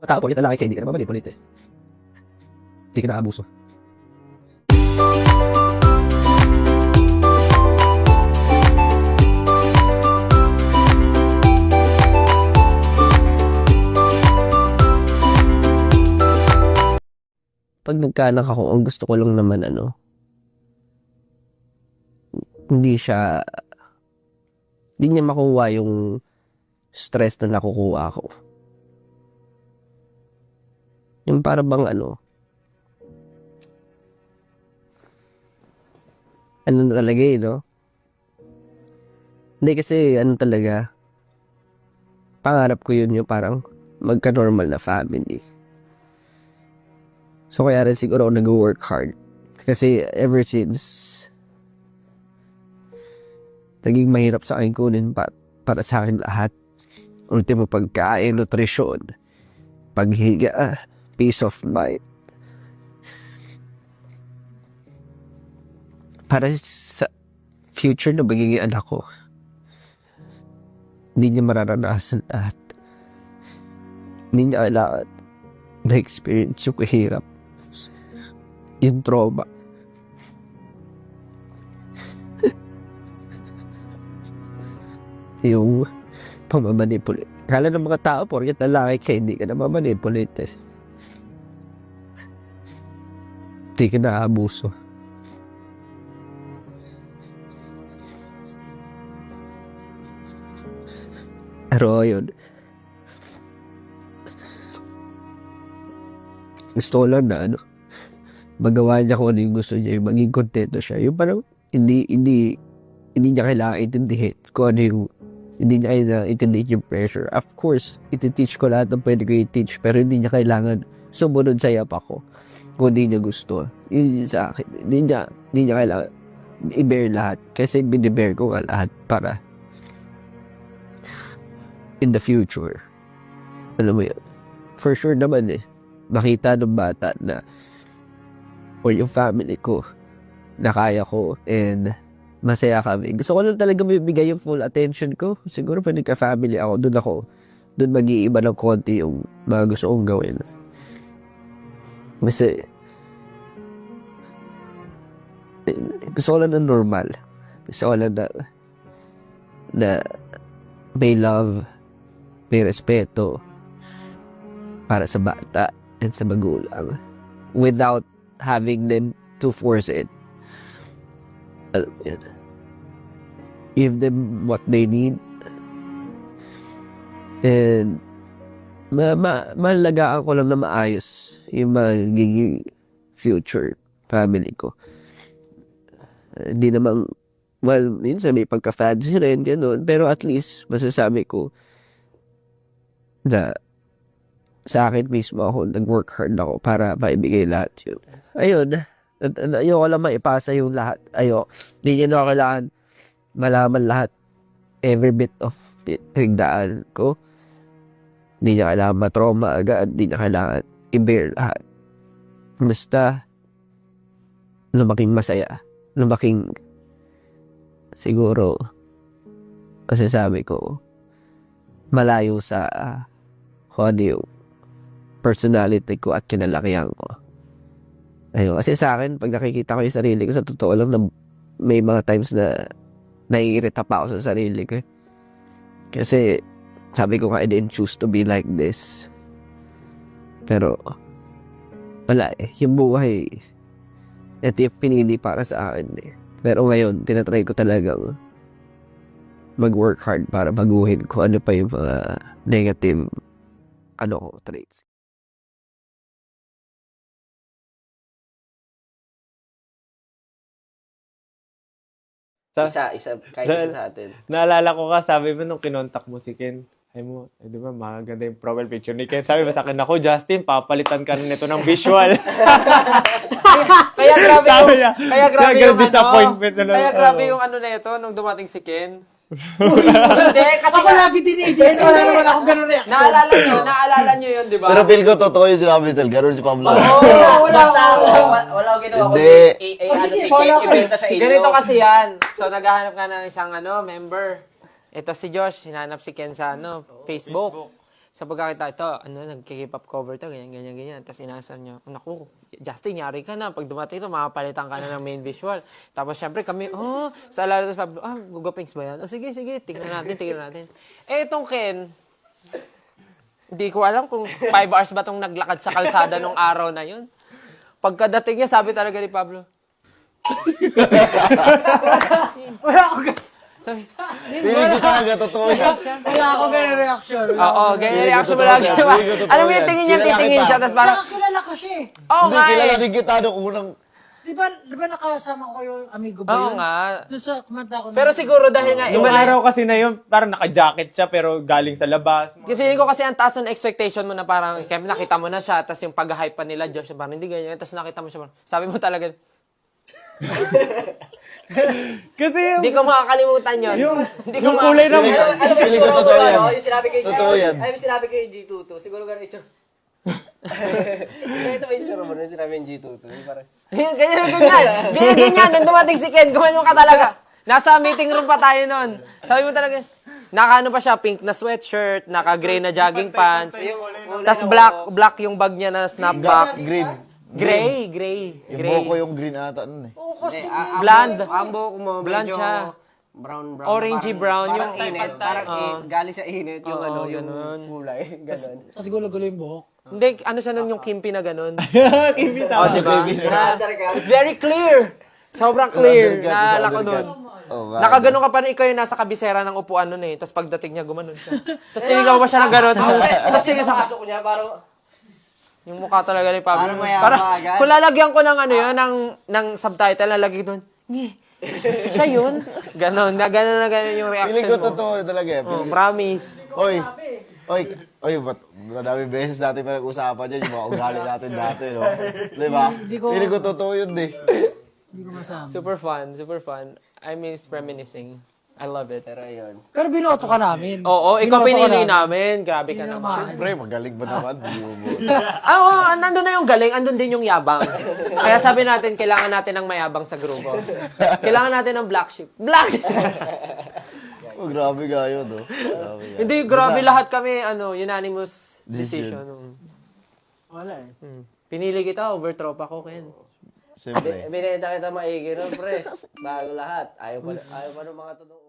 Matao, porkit lalaki ka, hindi ka na mamanipulit eh. Hindi ka na abuso. pag nagkaanak ako, ang gusto ko lang naman ano, hindi siya, hindi niya makuha yung stress na nakukuha ko. Yung para bang ano, ano talaga eh, no? Hindi kasi ano talaga, pangarap ko yun yung parang magka-normal na family. So kaya rin siguro ako nag-work hard. Kasi ever since naging mahirap sa akin kunin pa, para sa akin lahat. Ultimo pagkain, nutrisyon, paghiga, peace of mind. Para sa future na magiging anak ko, hindi niya mararanasan lahat. Hindi niya kailangan na-experience yung kahirap yung trauma. yung pamamanipulate. Kala ng mga tao, porket lalaki ka, hindi ka na mamanipulate. Eh. Hindi ka na abuso. Pero yun, gusto ko lang na ano, magawa niya kung ano yung gusto niya, yung maging kontento siya. Yung parang, hindi, hindi, hindi niya kailangan intindihin kung ano yung, hindi niya kailangan intindihin yung pressure. Of course, iti-teach ko lahat ng pwede ko i-teach, pero hindi niya kailangan sumunod sa yap ako kung hindi niya gusto. Yun sa akin. Hindi niya, hindi niya kailangan i-bear lahat. Kasi binibear ko nga lahat para in the future. Alam mo yun. For sure naman eh. Makita ng bata na or yung family ko na kaya ko and masaya kami. Gusto ko lang talaga bibigay yung full attention ko. Siguro pag nagka-family ako, doon ako, doon mag-iiba ng konti yung mga gusto kong gawin. Kasi, gusto ko lang na normal. Gusto ko lang na, na may love, may respeto para sa bata and sa magulang without having them to force it. Alam mo yun. Give them what they need. And ma ma malagaan ko lang na maayos yung magiging future family ko. Hindi naman, well, minsan may pagka-fancy rin, ganun. Pero at least, masasabi ko na sa akin mismo ako, nag-work hard ako para maibigay lahat yun. Ayun, at- at ayoko lang maipasa yung lahat. Ayo, hindi niya na kailangan malaman lahat. Every bit of it, pinagdaan ko. Hindi niya kailangan matrauma agad. Hindi niya kailangan i-bear lahat. Basta, lumaking masaya. Lumaking, siguro, masasabi ko, malayo sa uh, kung ano yung personality ko at kinalakihan ko. Ayun. Kasi sa akin, pag nakikita ko yung sarili ko, sa totoo lang, na may mga times na naiirita pa ako sa sarili ko. Kasi, sabi ko nga, I didn't choose to be like this. Pero, wala eh. Yung buhay, ito yung pinili para sa akin eh. Pero ngayon, tinatry ko talagang mag-work hard para baguhin ko ano pa yung mga negative ano ko, traits. Sa- Isa, isa, kahit isa sa atin. Naalala ko ka, sabi mo nung kinontak mo si Ken, ay mo, eh, di ba, maganda yung profile picture ni Ken. Sabi mo sa akin, ako, Justin, papalitan ka nito ng visual. Kaya grabe yung, niya, kaya grabe kaya yung disappointment ano, na- kaya grabe ano. yung ano na ito nung dumating si Ken. Hindi, kasi Ako lagi dinidin. Wala naman akong ganun reaction. naalala nyo, naalala nyo yun, di ba? Pero feel ko totoo yung sinabi Tel. Ganun si Pablo. Oo, Wala, wala, wala. ako. Wala ko ginawa Hindi. kundi i- i- Oh, ano si ko. ibenta sa inyo. Ganito kasi yan. So, naghahanap ka ng isang ano, member. Ito si Josh, hinanap si Ken sa ano, Facebook. sa pagkakita, ito, ano, nagkikip up cover to, ganyan, ganyan, ganyan. Tapos inasar niya, naku, Justin, yari ka na. Pag dumating ito, makapalitan ka na ng main visual. Tapos syempre kami, oh, sa alala sa Pablo, ah, gugapings ba yan? Oh, sige, sige, tingnan natin, tingnan natin. Eh, itong Ken, hindi ko alam kung 5 hours ba itong naglakad sa kalsada nung araw na yun. Pagkadating niya, sabi talaga ni Pablo, Wala akong, sabi, Feeling ko talaga, totoo yan. wala akong ganun reaction. Oo, ganyan reaction ko mo ko totoo Alam mo yung yan. tingin niya, Kilala titingin kita. siya, tapos parang, Nakakilala ko siya eh. oo Hindi, nga kilala eh. din kita nung unang... Di ba, di ba nakasama ko yung amigo ba Oo yun? nga. Doon sa kumanta ko. Pero siguro dahil nga, Yung iba na araw kasi na yun, parang naka-jacket siya pero galing sa labas. Kasi feeling ko kasi ang taas ng expectation mo na parang, kaya nakita mo na siya, tapos yung pag-hype pa nila, Josh, parang hindi ganyan, tapos nakita mo siya, parang, sabi mo talaga, Kasi yung, hindi ko makakalimutan yun. yung, hindi ko yung kulay ng... Feeling ko, feeling ko totoo yan. Yung sinabi kay Totoo yan. Ay, yung sinabi kay G22. Siguro ganun ito. Ito ba yung sure mo nung sinabi yung G22? Yung Parang, ganyan, ganyan, ganyan. Ganyan, ganyan. Nung dumating si Ken, gumanon ka talaga. Nasa meeting room pa tayo noon. Sabi mo talaga, naka ano pa siya, pink na sweatshirt, naka gray na jogging pants, tas black black yung bag niya na snapback. Green. Gray, gray, Yung gray. boko yung green ata nun eh. Blonde. ambo ko mo, Blonde medyo siya. brown, brown. Orangey brown, Parang yung- init. Parang Oo. in- galing sa init yung Oo, ano, yung ganun. kulay. Ganun. Sa gulo-gulo yung buhok. Hindi, ano siya nun yung kimpi na ganun. Kimbi Oh, di ba? Under ka. It's very clear. Sobrang clear. Undercut, Naalala ko undercut. nun. Oh, wow. Nakaganon ka pa rin, ikaw yung nasa kabisera ng upuan nun eh. Tapos pagdating niya, gumanon siya. Tapos tinignan mo pa siya ng gano'n. Tapos tingin sa Pasok niya, parang, Yung mukha talaga ni Pablo. Parang agad. kung lalagyan ko ng ano yun, ng, ng subtitle, lalagay doon, Ngi, siya yun. Ganon, na ganon na ganon yung Feeling reaction ko mo. totoo talaga eh. Oh, promise. Oy, oy, oy, ba't madami beses natin pinag-usapan dyan yung mga ugali natin dati, no? Di ba? ko- Feeling ko totoo yun eh. Hindi ko masama. Super fun, super fun. I miss reminiscing. I love it. pero yun. Pero binoto ka namin. Oo, ikaw ka pinili namin. namin. Grabe ka naman. naman. Pre, magaling ba naman? Ah, oo, nandun na yung galing, andun din yung yabang. Kaya sabi natin, kailangan natin ng mayabang sa grupo. Kailangan natin ng black sheep. Black sheep! Oh, grabe nga yun, no? Grabe nga. Hindi, grabe lahat kami, ano, unanimous Decision. decision. Mm. Wala eh. Mm. Pinili kita over tropa ko, Ken. Siyempre. Binenta kita maigi nun, pre. Bago lahat. Ayaw pa, ayaw pa ng mga tunong